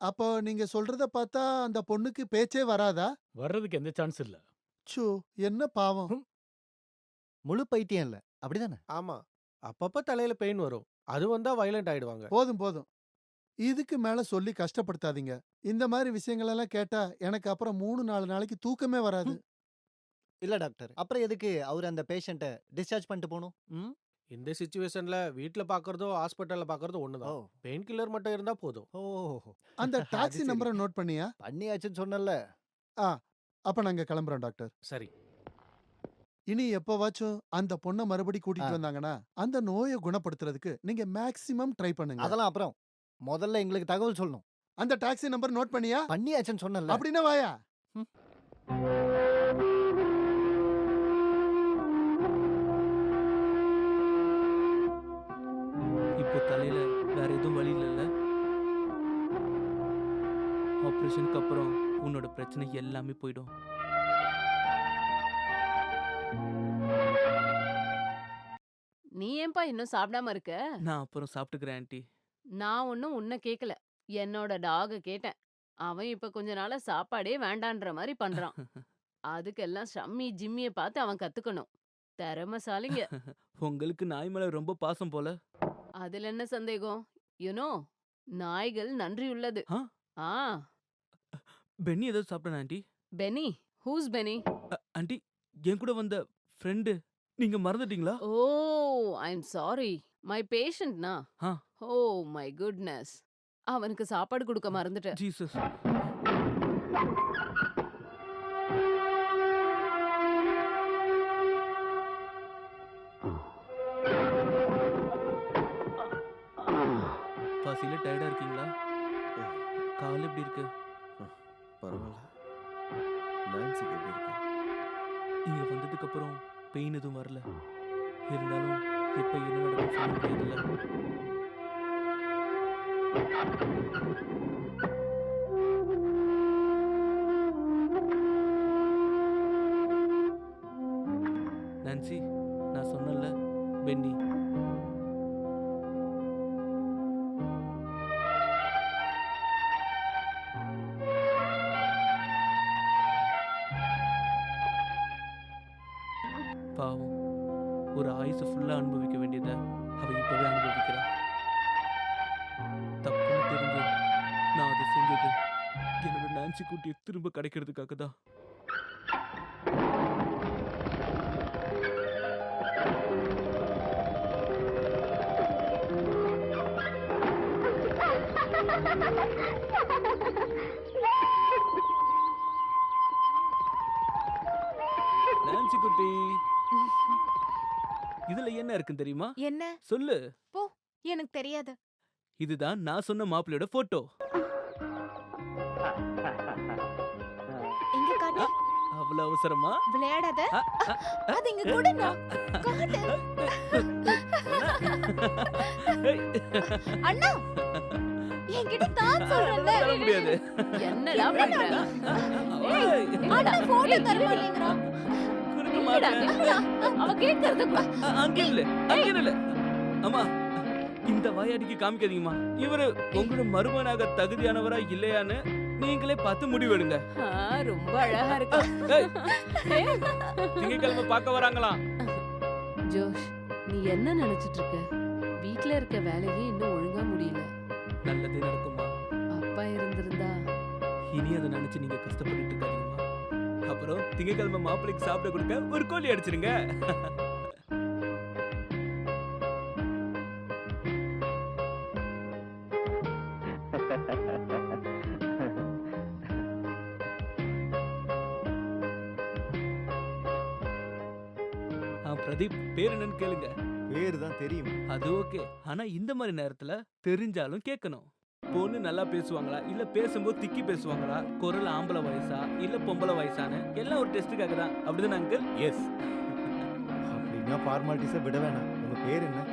அப்போ நீங்க சொல்றத பார்த்தா அந்த பொண்ணுக்கு பேச்சே வராதா? வர்றதுக்கு எந்த சான்ஸ் இல்ல. ச்சோ! என்ன பாவம். முழு பைத்தியம் இல்ல. அப்படிதானே? ஆமா. அப்பப்ப தலையில பெயின் வரும். அது வந்தா வயலன்ட் ஆயிடுவாங்க. போதும், போதும். இதுக்கு மேல சொல்லி கஷ்டப்படுத்தாதீங்க. இந்த மாரி விஷயங்கள் எல்லாம் கேட்டா எனக்கு அப்புறம் 3, 4 நாளைக்கு தூக்கமே வராது. இல்ல டாக்டர். அப்புறம் எதுக்கு அவரு அந்த பேஷண்ட்ட டிஸ்சார்ஜ் பண்ணிட்டு போணும்? ம். இந்த சிச்சுவேஷன்ல வீட்ல பார்க்கறதோ, ஹாஸ்பிடல்ல பார்க்கறதோ ஓ! ஒண்ணுதான். பெயின் கில்லர் மட்டும் இருந்தா போதும். ஓ! அந்த அது டாக்ஸி சரி. நம்பர நோட் பண்ணியா? பண்ணியாச்சுன்னு சொன்னேன்ல. ஆ. அப்ப நாங்க கிளம்புறோம் டாக்டர். சரி. இனி எப்பவாச்சும் அந்த பொண்ண மறுபடி. கூட்டிட்டு வந்தாங்கன்னா, அந்த நோய குணப்படுத்துறதுக்கு நீங்க மேக்ஸிமம் ட்ரை பண்ணுங்க. அதெல்லாம் அப்புறம். முதல்ல எங்களுக்கு தகவல் சொல்லணும். அந்த டாக்ஸி நம்பர் நோட் பண்ணியா? பண்ணியாச்சுன்னு சொன்னேன்ல. அப்படின்னா வாயா. ம். தலையில வேற எதுவும் வழி இல்லைல்ல ஆப்ரேஷனுக்கு அப்புறம் உன்னோட பிரச்சனை எல்லாமே போயிடும் நீ ஏன்பா இன்னும் சாப்பிடாம இருக்க? நான் அப்புறம் சாப்பிட்டுக்கிறேன் ஆண்டி நான் ஒன்னும் உன்ன கேக்கல. என்னோட டாக கேட்டேன். அவன் இப்ப கொஞ்ச நாளா சாப்பாடே வேண்டான்ற மாரி பண்றான். அதுக்கெல்லாம் ஷம்மி, ஜிம்மிய பார்த்து அவன் கத்துக்கணும். திறமைசாலிங்க. உங்களுக்கு நாய் மேல ரொம்ப பாசம் போல அதுல என்ன சந்தேகம்? யூ நோ நாய்கள் நன்றியுள்ளது. ஆ? ஆ பென்னி ஏதாவது சாப்பிட்டேன் ஆண்டி பெனி ஹூஸ் பெனி? அ- ஆண்டி என் கூட வந்த ஃப்ரெண்டு நீங்க மறந்துட்டீங்களா oh I am sorry. My பேஷண்ட்னா? ஆ. Oh my goodness. அவனுக்கு சாப்பாடு கொடுக்க மறந்துட்டேன். ஜீசஸ் பசியில டயர்டா இருக்கீங்களா? கால் எப்படி இருக்கு? பரவாயில்ல. நான்சிக்கு எப்படி இருக்கு? இங்க வந்ததுக்கு அப்புறம் பெயின் எதுவும் வரல. இருந்தாலும் இப்ப என்ன நடக்கும் சொல்ல முடியாதுல்ல. நான்சி நான் சொன்னல பென்னி. நான்சி குட்டியை திரும்ப கிடைக்கிறதுக்காக தான் நான்சி குட்டி இதுல என்ன இருக்குன்னு தெரியுமா? என்ன? சொல்லு. எனக்கு தெரியாது. இதுதான் நான் சொன்ன மாப்பிள்ளையோட போட்டோ அவ்வளவு அவசரமா விளையாடாத அது இங்க கூட காட்டு. அண்ணா என்கிட்ட தான் சொல்றேன்ல தர முடியாது என்னடா என்னடா பண்ற? நீ? ஏய், ஏய். அண்ணா என்னடா? போட்டோ ஏய், தர இருடி. மாட்டேங்கிறான் கொடுக்க இல்லடா, மாட்டேன். நில்லுடா. அவ கேட்கறது கூட. அ- அங்க இல்ல அங்க இல்ல அம்மா இந்த வாயாடிக்கு காமிக்காதீங்கம்மா இவரு உங்களோட மருமகனாக தகுதியானவரா இல்லையான்னு நீங்களே பார்த்து முடிவெடுங்க. ரொம்ப அழகா இருக்கு. திங்கக்கிழமை பார்க்க வராங்களாம் ஜோஷ் நீ என்ன நினைச்சிட்டு இருக்க வீட்ல இருக்க வேலையே இன்னும் ஒழுங்கா முடியல. நல்லதே நடக்குமா அப்பா இருந்திருந்தா. இனி அதை நினைச்சு நீங்க கஷ்டப்பட்டுட்டு இருக்காதீங்கம்மா. அப்புறம் திங்கக்கிழமை மாப்பிள்ளைக்கு சாப்பிட கொடுக்க ஒரு கோழி அடிச்சிருங்க. பிரதீப் பேர் என்னன்னு கேளுங்க. பேரு தான் தெரியும். அது ஓகே. ஆனா இந்த மாதிரி நேரத்துல தெரிஞ்சாலும் கேட்கணும் பொண்ணு நல்லா பேசுவாங்களா? இல்ல பேசும்போது திக்கி பேசுவாங்களா? குரல் ஆம்பளை வயசா? இல்ல பொம்பளை வயசான்னு? எல்லாம் ஒரு டெஸ்ட்டுக்காக தான். அப்படிதானே அங்கிள் எஸ் அப்படின்னா ஃபார்மாலிட்டிஸை விட வேணாம். உங்க பேர் என்ன?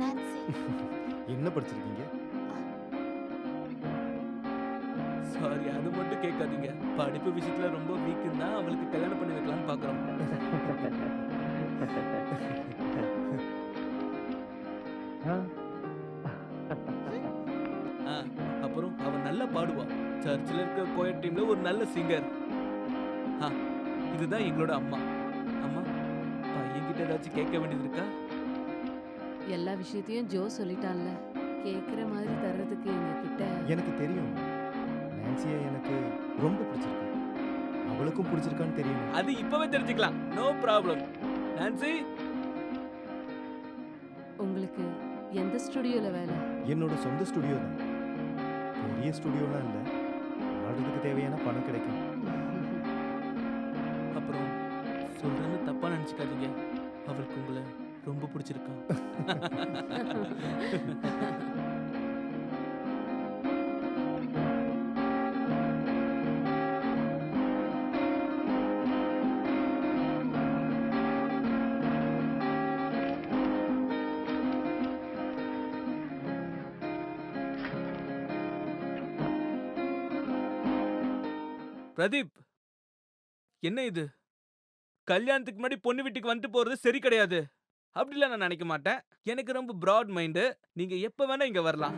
நான்சி என்ன படிச்சிருக்கீங்க? சாரி அது மட்டும் கேட்காதீங்க. படிப்பு விஷயத்துல ரொம்ப வீக்குன்னா அவளுக்கு கல்யாணம் பண்ணி வைக்கலாம்னு பாக்குறோம். அப்புறம் அவ நல்ல நல்லா பாடுவா. சர்ச்சில் இருக்க கோயட் டீம்ல ஒரு நல்ல சிங்கர் ஆ இதுதான் எங்களோட அம்மா. அம்மா பையன்கிட்ட ஏதாச்சும் கேட்க வேண்டியது இருக்கா? எல்லா விஷயத்தையும் ஜோ சொல்லிட்டான்ல. கேக்குற மாதிரி தர்றதுக்கு எங்க கிட்ட எனக்கு தெரியும். நான்சியை எனக்கு ரொம்ப பிடிச்சிருக்கு. அவளுக்கும் பிடிச்சிருக்கான்னு தெரியும். அது இப்பவே தெரிஞ்சுக்கலாம். நோ ப்ராப்ளம் நான்சி உங்களுக்கு எந்த ஸ்டுடியோல வேலை? என்னோட சொந்த ஸ்டுடியோ தான். பெரிய ஸ்டுடியோலாம் இல்லை. ஆடுறதுக்கு தேவையான பணம் கிடைக்கும். அப்புறம் சொல்றேன்னு தப்பா நினைச்சுக்காதீங்க. அவளுக்கு உங்களை ரொம்ப பிடிச்சிருக்கா. பிரதீப்! என்ன இது? கல்யாணத்துக்கு முன்னாடி பொண்ணு வீட்டுக்கு வந்துட்டு போறது சரி கிடையாது. அப்படிலாம் நான் நினைக்க மாட்டேன். எனக்கு ரொம்ப ப்ராட் மைண்டு நீங்க எப்ப வேணா இங்க வரலாம்.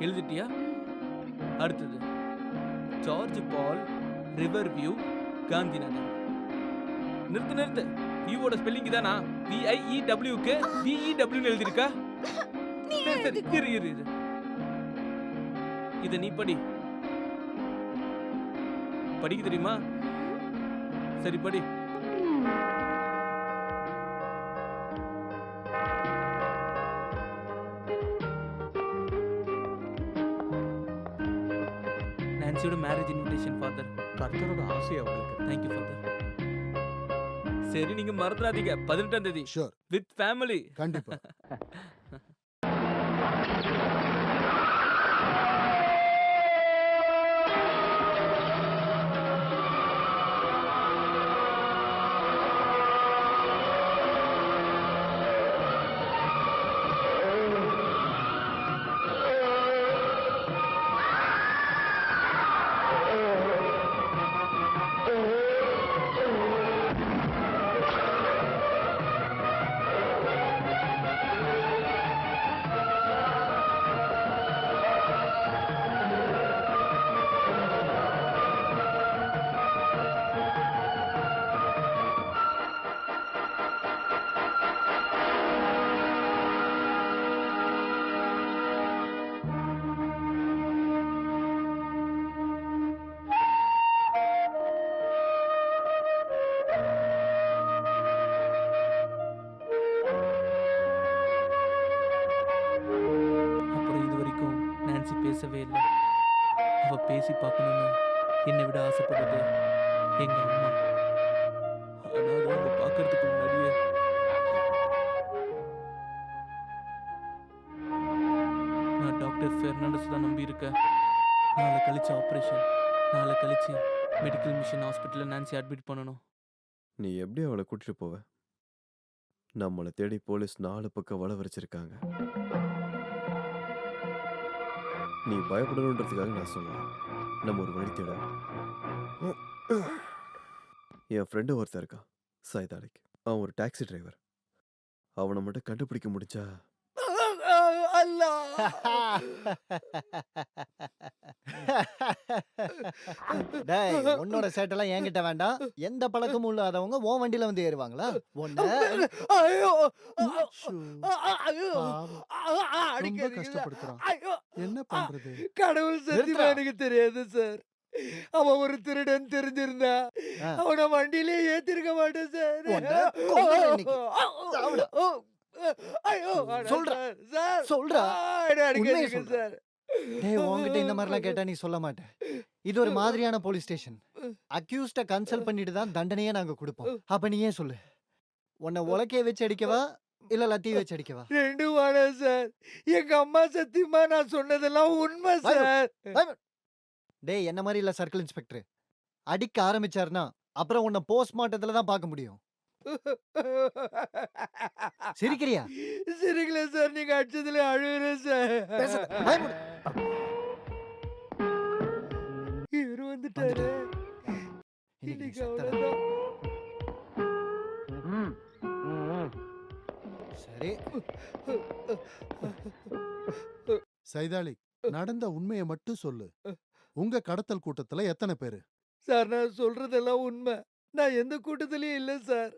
எழுதிட்டியா? அடுத்தது. George Paul river view Gandhi Nagar நிறுத்து நிறுத்து. வியூவோட ஸ்பெல்லிங் தானா விஐஇ டபிள்யூக்கு விஇ டபிள்யூன்னு எழுதிருக்கா சரி சரி இரு இரு இரு. இத நீ படி. படிக்க தெரியுமா? சரி படி. நான்சியோட மேரேஜ் இன்விடேஷன் ஃபாதர் கர்த்தரோட ஆசை அவங்களுக்கு தேங்க்யூ ஃபாதர் சரி நீங்க மறந்துடாதீங்க பதினெட்டாம் தேதி. ஷூர் வித் ஃபேமிலி கண்டிப்பா. பேசவே இல்லை. அவ பேசி பார்க்கணும்னு என்னை விட ஆசைப்படுறது எங்க அம்மா. அதனால அவங்க பார்க்கறதுக்கு முன்னாடியே நான் டாக்டர் ஃபெர்னாண்டஸ் தான் நம்பி இருக்கேன் நாளை கழிச்சு ஆப்ரேஷன் நாளை கழிச்சு மெடிக்கல் மிஷன் ஹாஸ்பிட்டலில் நான்சி அட்மிட் பண்ணணும். நீ எப்படி அவளை கூட்டிட்டு போவ? நம்மளை தேடி போலீஸ் நாலு பக்கம் வள வரைச்சிருக்காங்க. நீ பயப்படணுன்றதுக்காக நான் சொன்னேன். நம்ம ஒரு வழி தேட. என் ஃப்ரெண்டு ஒருத்தர் இருக்கான் சைதாலிக் அவன் ஒரு டாக்ஸி டிரைவர் அவனை மட்டும் கண்டுபிடிக்க முடிஞ்சா டேய் உன்னோட சேட்டெல்லாம் என்கிட்ட வேண்டாம். எந்த பழக்கமும் இல்லாதவங்க உன் வண்டியில வந்து ஏறுவாங்களா? ஒண்ணு ஐயோ. பாவம். ரொம்ப கஷ்டப்படுத்துறான். என்ன பண்றது? கடவுள் சத்தியமா. எனக்கு தெரியாது சார். அவன் ஒரு திருடன் தெரிஞ்சிருந்தா. அவனை வண்டியிலே ஏத்திருக்க மாட்டேன் சார். ஐயோ சொல்றா. சார், சொல்றா. உண்மையை சொல்றா. டேய் உன்கிட்ட இந்த மாதிரிலாம் கேட்டா நீ சொல்ல மாட்ட. இது ஒரு மாதிரியான போலீஸ் ஸ்டேஷன். அக்யூஸ்ட கன்சல்ட் பண்ணிட்டு தான் தண்டனையே நாங்க கொடுப்போம். அப்ப நீ ஏன் சொல்லு? உன்னை உலக்கைய வச்சு அடிக்கவா? இல்ல லத்தி வச்சு அடிக்கவா? ரெண்டும் வேணாம் சார். எங்க அம்மா சத்தியமா நான் சொன்னதெல்லாம் உண்மை சார். டேய் என்ன மாதிரி இல்ல சர்க்கிள் இன்ஸ்பெக்டர்? அடிக்க ஆரம்பிச்சாருன்னா அப்புறம் உன்னை போஸ்ட்மார்ட்டத்துல தான் பார்க்க முடியும். சிரிக்கிறியா? சிரிக்கல சார். நீங்க அடிச்சதுல அழுகுறேன் சார். இவரு வந்துட்டாரு. இன்னைக்கு. அவ்வளவுதான். சரி. சைதாளி நடந்த உண்மையை மட்டும் சொல்லு. உங்க கடத்தல் கூட்டத்துல எத்தனை பேரு? சார் நான் சொல்றதெல்லாம் உண்மை. நான் எந்த கூட்டத்திலயும் இல்லை சார்.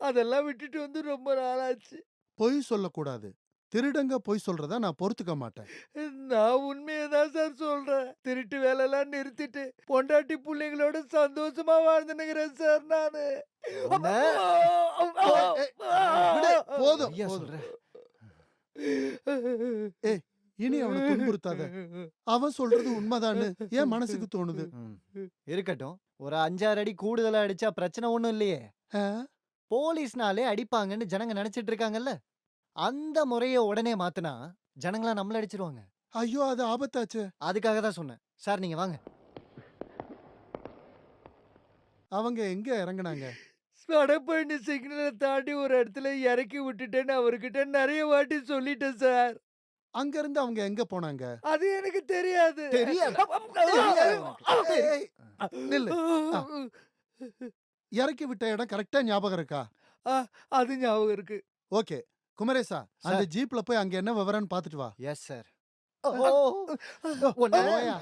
அதெல்லாம் விட்டுட்டு வந்து ரொம்ப நாளாச்சு. பொய் சொல்லக்கூடாது. திருடங்க பொய் சொல்றத நான் பொறுத்துக்க மாட்டேன். நான் உண்மையை தான் சார் சொல்றேன். திருட்டு வேலையெல்லாம் நிறுத்திட்டு பொண்டாட்டி பிள்ளைங்களோட சந்தோஷமா வாழ்ந்துனுங்கிறேன் சார் நானு. போதும் ஏய், இனி அவனை துன்புறுத்தாத. அவன் சொல்றது உண்மைதான்னு என் மனசுக்கு தோணுது. இருக்கட்டும். ஒரு அஞ்சாறு அடி கூடுதலா அடிச்சா பிரச்சனை ஒண்ணும் இல்லையே? போலீஸ்னாலே அடிப்பாங்கன்னு ஜனங்க நினைச்சிட்டு இருக்காங்கல்ல அந்த முறைய உடனே மாத்துனா ஜனங்களா நம்மள அடிச்சிருவாங்க ஐயோ அது ஆபத்தாச்சு அதுக்காக தான் சொன்னேன் சார் நீங்க வாங்க அவங்க எங்க இறங்குனாங்க வடபழனி சிக்னலை தாண்டி ஒரு இடத்துல இறக்கி விட்டுட்டேன்னு அவர்கிட்ட நிறைய வாட்டி சொல்லிட்டேன் சார் அங்க இருந்து அவங்க எங்க போனாங்க அது எனக்கு தெரியாது தெரியாதா? தெரியாது நில்லு. ஆ. இறக்கி விட்ட இடம் கரெக்டா ஞாபகம் இருக்கா? அது ஞாபகம் இருக்கு. ஓகே. குமரேசா அந்த ஜீப்ல போய் அங்க என்ன விவரம்னு பாத்துட்டு வா. Yes sir. ஒன்னு போயா.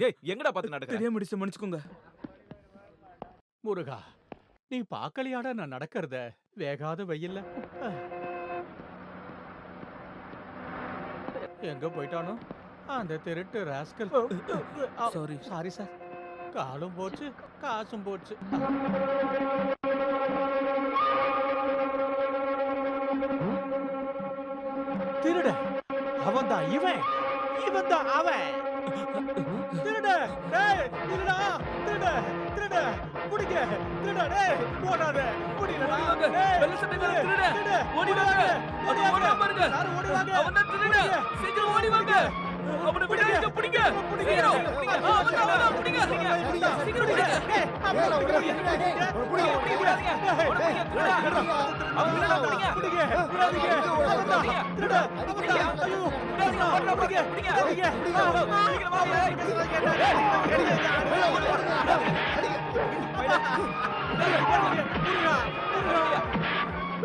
டேய் எங்கடா பார்த்து நடக்க தெரியாம முடிச்சு மன்னிச்சுக்கோங்க. முருகா. நீ பாக்கலையாடா நான் நடக்கிறத? வேகாத வெயில்ல. எங்க போயிட்டானோ? அந்த திருட்டு ராஸ்கல். Sorry sorry. சார் காலும் போச்சு காசும் போச்சு. திருட. அவன் தான் இவன். இவன் தான் அவன். திருட டேய் திருடா திருட திருட புடிங்க திருட டேய் ஓடாத வாங்க. டேய், வெள்ளை சட்டைக்காரன் திருட. திருட ஓடி வாங்க. ஓடி அது வாங்க. ஓடுறான் பாருங்க. எல்லாரும் ஓடி வாங்க அவன்தான் திருடன். புடிங்க. சீக்கிரம் ஓடி வாங்க அவனை விடாதீங்க பிடிங்க சீக்கிரம் ஆ, வந்தா, வந்தா, பிடிங்க சீக்கிரம் பிடிங்க டேய், அவனை விடாதீங்க. பிடிங்க,